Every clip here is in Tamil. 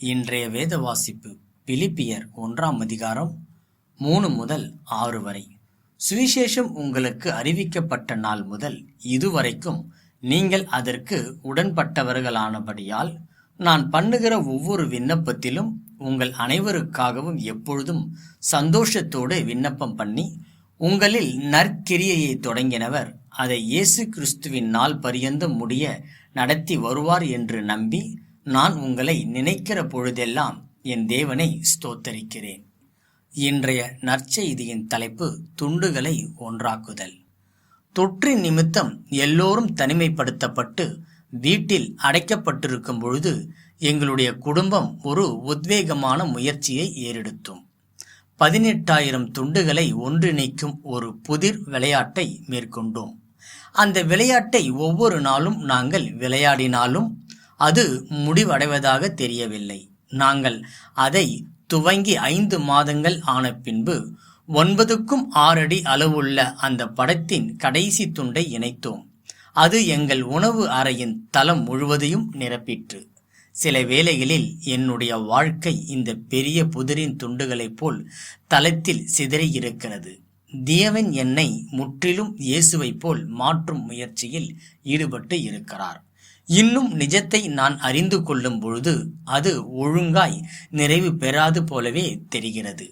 இன்றைய வேத வாசிப்பு பிலிப்பியர் ஒன்றாம் அதிகாரம் மூணு முதல் ஆறு வரை. சுவிசேஷம் உங்களுக்கு அறிவிக்கப்பட்ட நாள் முதல் இதுவரைக்கும் நீங்கள் அதற்கு உடன்பட்டவர்களானபடியால் நான் பண்ணுகிற ஒவ்வொரு விண்ணப்பத்திலும் உங்கள் அனைவருக்காகவும் எப்பொழுதும் சந்தோஷத்தோடு விண்ணப்பம் பண்ணி உங்களில் நற்கிரியையை தொடங்கினவர் அதை இயேசு கிறிஸ்துவின் நாள் பரியந்தம் முடிய நடத்தி வருவார் என்று நம்பி நான் உங்களை நினைக்கிற பொழுதெல்லாம் என் தேவனை ஸ்தோத்தரிக்கிறேன். இன்றைய நற்செய்தியின் தலைப்பு துண்டுகளை ஒன்றாக்குதல். தொற்றின் நிமித்தம் எல்லோரும் தனிமைப்படுத்தப்பட்டு வீட்டில் அடைக்கப்பட்டிருக்கும் பொழுது எங்களுடைய குடும்பம் ஒரு உத்வேகமான முயற்சியை ஏறெடுத்தோம். பதினெட்டாயிரம் துண்டுகளை ஒன்றிணைக்கும் ஒரு புதிர் விளையாட்டை மேற்கொண்டோம். அந்த விளையாட்டை ஒவ்வொரு நாளும் நாங்கள் விளையாடினாலும் அது முடிவடைவதாக தெரியவில்லை. நாங்கள் அதை துவங்கி ஐந்து மாதங்கள் ஆன பின்பு ஒன்பதுக்கும் ஆறடி அளவுள்ள அந்த படத்தின் கடைசி துண்டை இணைத்தோம். அது எங்கள் உணவு அறையின் தளம் முழுவதையும் நிரப்பிற்று. சில வேளைகளில் என்னுடைய வாழ்க்கை இந்த பெரிய புதிரின் துண்டுகளைப் போல் தளத்தில் சிதறியிருக்கிறது தேவன் என்னை முற்றிலும் இயேசுவைப் போல் மாற்றும் முயற்சியில் ஈடுபட்டு இருக்கிறார். இன்னும் நிஜத்தை நான் அறிந்து கொள்ளும் பொழுது அது ஒழுங்காய் நிறைவு பெறாது போலவே தெரிகிறது.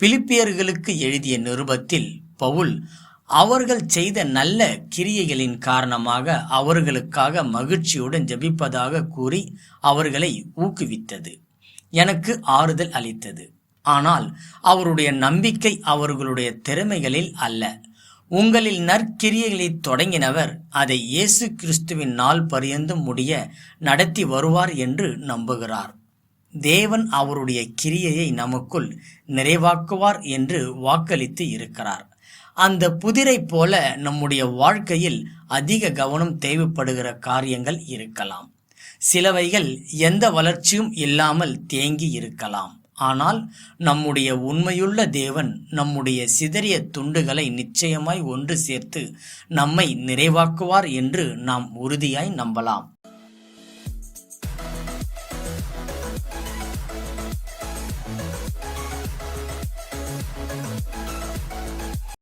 பிலிப்பியர்களுக்கு எழுதிய நிருபத்தில் பவுல் அவர்கள் செய்த நல்ல கிரியைகளின் காரணமாக அவர்களுக்காக மகிழ்ச்சியுடன் ஜபிப்பதாக கூறி அவர்களை ஊக்குவித்தது. எனக்கு ஆறுதல் அளித்தது. ஆனால் அவருடைய நம்பிக்கை அவர்களுடைய திறமைகளில் அல்ல. உங்களில் நற்கிரியைகளை தொடங்கினவர் அதை இயேசு கிறிஸ்துவின் நாள் பரியந்தும் முடிய நடத்தி வருவார் என்று நம்புகிறார். தேவன் அவருடைய கிரியையை நமக்குள் நிறைவாக்குவார் என்று வாக்களித்து இருக்கிறார். அந்த புதிரைப் போல நம்முடைய வாழ்க்கையில் அதிக கவனம் தேவைப்படுகிற காரியங்கள் இருக்கலாம். சிலவைகள் எந்த வளர்ச்சியும் இல்லாமல் தேங்கி இருக்கலாம். ஆனால் நம்முடைய உண்மையுள்ள தேவன் நம்முடைய சிதறிய துண்டுகளை நிச்சயமாய் ஒன்று சேர்த்து நம்மை நிறைவாக்குவார் என்று நாம் உறுதியாய் நம்பலாம்.